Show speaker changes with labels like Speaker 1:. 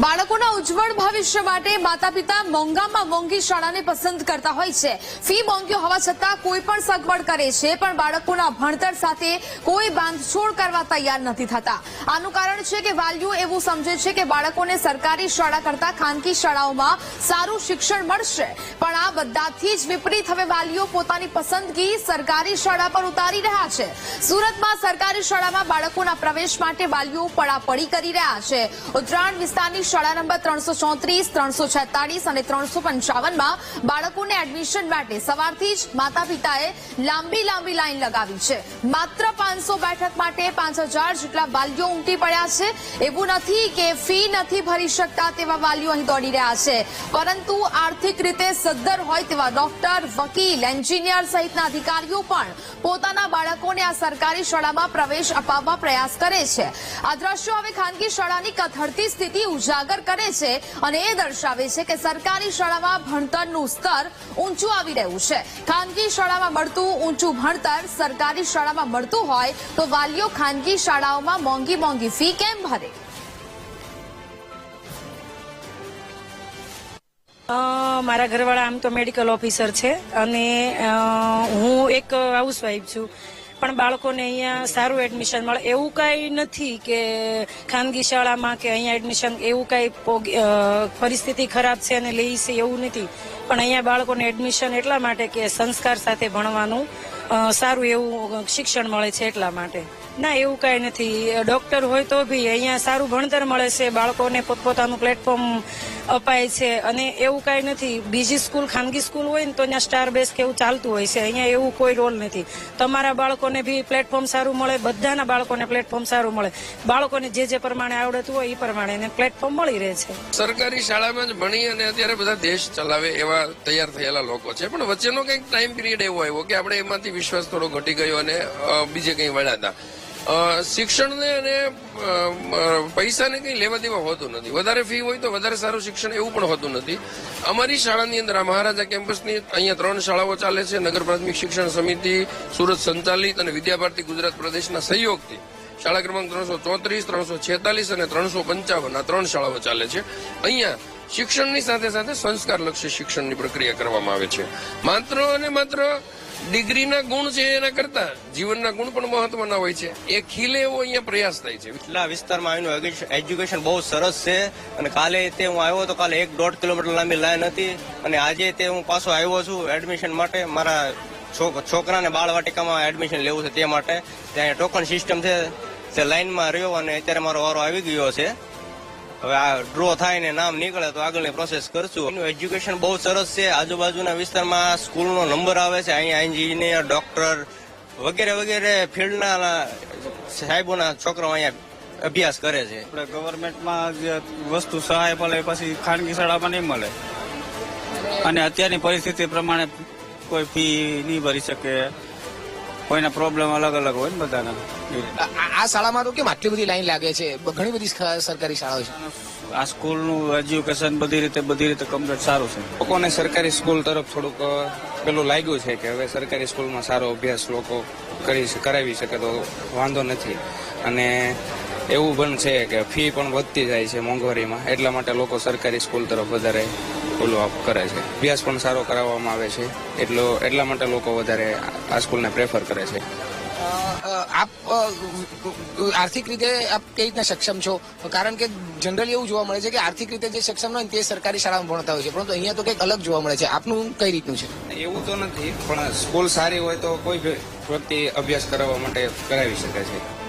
Speaker 1: બાળકોના ઉજ્જવળ ભવિષ્ય માટે માતા પિતા મોંઘામાં મોંઘી શાળાને પસંદ કરતા હોય છે. ફી મોંઘી હોવા છતાં કોઈ પણ સગવડ કરે છે, પણ બાળકોના ભણતર સાથે કોઈ બાંધછોડ કરવા તૈયાર નથી થતા. આનું કારણ છે કે વાલીઓ એવું સમજે છે કે બાળકોને સરકારી શાળા કરતા ખાનગી શાળાઓમાં સારું શિક્ષણ મળશે. પણ આ બધાથી જ વિપરીત હવે વાલીઓ પોતાની પસંદગી સરકારી શાળા પર ઉતારી રહ્યા છે. સુરતમાં સરકારી શાળામાં બાળકોના પ્રવેશ માટે વાલીઓ પડાપડી કરી રહ્યા છે. ઉત્તરાયણ વિસ્તારની શાળા નંબર ત્રણસો ચોત્રીસ, ત્રણસો છેતાલીસ અને ત્રણસો પંચાવનમાં બાળકોને એડમિશન માટે સવારથી જ માતા પિતાએ લાંબી લાંબી લાઈન લગાવી છે. માત્ર પાંચસો બેઠક માટે પાંચ જેટલા વાલીઓ ઉમટી પડ્યા છે. એવું નથી કે ફી નથી ભરી શકતા તેવા વાલીઓ અહીં દોડી રહ્યા છે. પરંતુ આર્થિક રીતે સદ્ધર હોય તેવા ડોક્ટર, વકીલ, એન્જિનિયર સહિતના અધિકારીઓ પણ પોતાના બાળકોને આ સરકારી શાળામાં પ્રવેશ અપાવવા પ્રયાસ કરે છે. આ દ્રશ્યો હવે ખાનગી શાળાની કથળતી સ્થિતિ ઉજાગર કરે છે અને એ દર્શાવે છે કે સરકારી શાળામાં ભણતરનું સ્તર ઊંચું આવી રહ્યું છે. ખાનગી શાળામાં મળતું ઊંચું ભણતર સરકારી શાળામાં મળતું હોય તો વાલીઓ ખાનગી શાળાઓમાં મોંઘી મોંઘી ફી કેમ ભરે?
Speaker 2: મારા ઘરવાળા આમ તો મેડિકલ ઓફિસર છે અને હું એક હાઉસવાઈફ છું. પણ બાળકોને અહીંયા સારું એડમિશન મળે. એવું કાંઈ નથી કે ખાનગી શાળામાં કે અહીંયા એડમિશન એવું કાંઈ પરિસ્થિતિ ખરાબ છે અને લઈ છે એવું નથી. પણ અહીંયા બાળકોને એડમિશન એટલા માટે કે સંસ્કાર સાથે ભણવાનું સારું એવું શિક્ષણ મળે છે એટલા માટે. ના, એવું કાંઈ નથી. ડોક્ટર હોય તો બી અહીંયા સારું ભણતર મળે છે, બાળકોને પોતપોતાનું પ્લેટફોર્મ અપાય છે. અને એવું કાંઈ નથી. બીજી સ્કૂલ ખાનગી સ્કૂલ હોય ને તો ત્યાં સ્ટાર બેસ કે એવું ચાલતું હોય છે. અહીંયા એવું કોઈ રોલ નથી. તમારા બાળકોને બી પ્લેટફોર્મ સારું મળે, બધાના બાળકોને પ્લેટફોર્મ સારું મળે. બાળકોને જે જે પ્રમાણે આવડતું હોય એ પ્રમાણે એને પ્લેટફોર્મ મળી રહે છે.
Speaker 3: સરકારી શાળામાં જ ભણી અને અત્યારે બધા દેશ ચલાવે એવા તૈયાર થયેલા લોકો છે. પણ વચ્ચેનો કંઈક ટાઈમ પીરિયડ એવો આવ્યો કે આપણે એમાંથી વિશ્વાસ થોડો ઘટી ગયો અને બીજે કંઈ વળ્યા હતા. શિક્ષણને અને પૈસાને કંઈ લેવા દેવા હોતું નથી. વધારે ફી હોય તો વધારે સારું શિક્ષણ એવું પણ હોતું નથી. અમારી શાળાની અંદર, આ મહારાજા કેમ્પસની અહીંયા ત્રણ શાળાઓ ચાલે છે. નગર પ્રાથમિક શિક્ષણ સમિતિ, સુરત સંચાલિત અને વિદ્યાભારતી ગુજરાત પ્રદેશના સહયોગથી. શાળા ક્રમાંક ત્રણસો ચોત્રીસ, ત્રણસો છેતાલીસ અને ત્રણસો પંચાવન આ ત્રણ શાળાઓ ચાલે છે. અહીંયા શિક્ષણની સાથે સાથે સંસ્કારલક્ષી શિક્ષણની પ્રક્રિયા કરવામાં આવે છે. માત્ર અને માત્ર ડિગ્રીના ગુણ છે એના કરતા જીવનના ગુણ પણ મહત્વના હોય છે. એ ખીલે એવો અહીંયા પ્રયાસ થાય છે.
Speaker 4: એટલા વિસ્તારમાં એનું એજ્યુકેશન બહુ સરસ છે. અને કાલે તે હું આવ્યો તો કાલે એક દોઢ કિલોમીટર લાંબી લાઈન હતી. અને આજે તે હું પાછો આવ્યો છું એડમિશન માટે. મારા છોક- છોકરાને બાળવાટિકામાં એડમિશન લેવું છે તે માટે. ત્યાં ટોકન સિસ્ટમ છે તે લાઈનમાં રહ્યો અને અત્યારે મારો વારો આવી ગયો છે. હવે આ ડ્રો થાય ને નામ નીકળે તો આગળની પ્રોસેસ કરશું. એનું એજ્યુકેશન બહુ સરસ છે. આજુબાજુના વિસ્તારમાં સ્કૂલનો નંબર આવે છે. અહીંયા એન્જિનિયર ડોક્ટર વગેરે વગેરે ફિલ્ડના સાહેબોના છોકરાઓ અહીંયા અભ્યાસ કરે છે.
Speaker 5: આપણે ગવર્મેન્ટમાં જે વસ્તુ સહાય મળે પછી ખાનગી શાળામાં નહીં મળે. અને અત્યારની પરિસ્થિતિ પ્રમાણે કોઈ ફી નહીં ભરી શકે. કોઈના પ્રોબ્લેમ અલગ અલગ હોય ને બધાના.
Speaker 6: આ શાળામાં તો કેમ આટલી બધી લાઈન લાગે છે? ઘણી બધી સરકારી શાળાઓ છે.
Speaker 5: આ સ્કૂલનું એજ્યુકેશન બધી રીતે બધી રીતે કમ્પ્લીટ સારું છે.
Speaker 7: લોકોને સરકારી સ્કૂલ તરફ થોડુંક પેલું લાગ્યું છે કે હવે સરકારી સ્કૂલમાં સારો અભ્યાસ લોકો કરી કરાવી શકે તો વાંધો નથી. અને એવું પણ છે કે ફી પણ વધતી જાય છે મોંઘવારીમાં. એટલા માટે લોકો સરકારી સ્કૂલ તરફ વધારે ઓલું કરે છે. અભ્યાસ પણ સારો કરાવવામાં આવે છે. એટલો એટલા માટે લોકો વધારે આ સ્કૂલને પ્રેફર કરે છે.
Speaker 6: આપ આર્થિક રીતે આપ કઈ રીતના સક્ષમ છો? કારણ કે જનરલી એવું જોવા મળે છે કે આર્થિક રીતે જે સક્ષમ હોય ને તે સરકારી શાળામાં ભણતા હોય છે. પરંતુ અહીંયા તો કંઈક અલગ જોવા મળે છે. આપનું કઈ રીતનું છે?
Speaker 7: એવું તો નથી પણ સ્કૂલ સારી હોય તો કોઈ વ્યક્તિ અભ્યાસ કરાવવા માટે કરાવી શકે છે.